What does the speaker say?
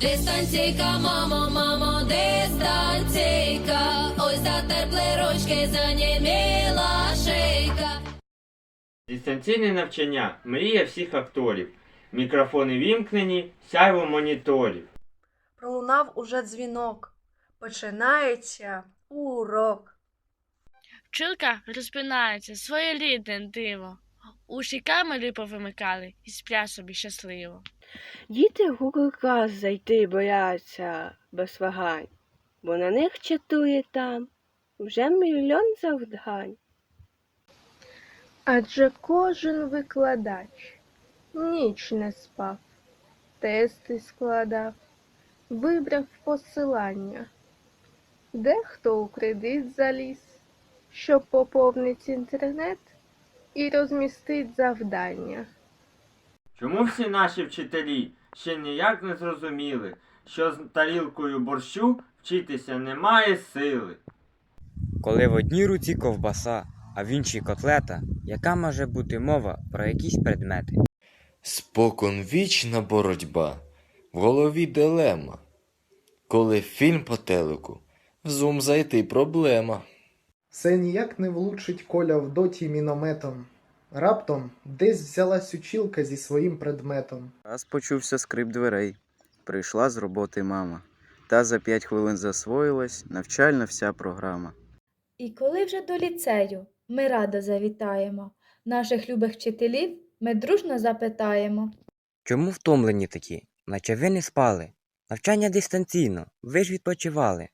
Дистанційка, мамо, мамо, дистанційка. Ось затерпли ручки, заніміла шийка. Дистанційне навчання мрія всіх акторів. Мікрофони вімкнені, сяйво моніторів. Пролунав уже дзвінок. Починається урок. Вчилка розпинається, своє рідне диво. Усі камери повимикали і спля собі щасливо. Діти клас зайти бояться без вагань, бо на них чатує там вже мільйон завдань. Адже кожен викладач ніч не спав, тести складав, вибрав посилання. Дехто у кредит заліз, щоб поповнить інтернет і розмістить завдання. Чому всі наші вчителі ще ніяк не зрозуміли, що з тарілкою борщу вчитися немає сили? Коли в одній руці ковбаса, а в іншій котлета, яка може бути мова про якісь предмети? Споконвічна боротьба, в голові дилема. Коли фільм по телеку, в зум зайти проблема. Все ніяк не влучить коля в доті мінометом. Раптом десь взялась учілка зі своїм предметом. Раз почувся скрип дверей. Прийшла з роботи мама. Та за п'ять хвилин засвоїлась навчальна вся програма. І коли вже до ліцею ми радо завітаємо, наших любих вчителів ми дружно запитаємо. Чому втомлені такі, наче ви не спали? Навчання дистанційно, ви ж відпочивали.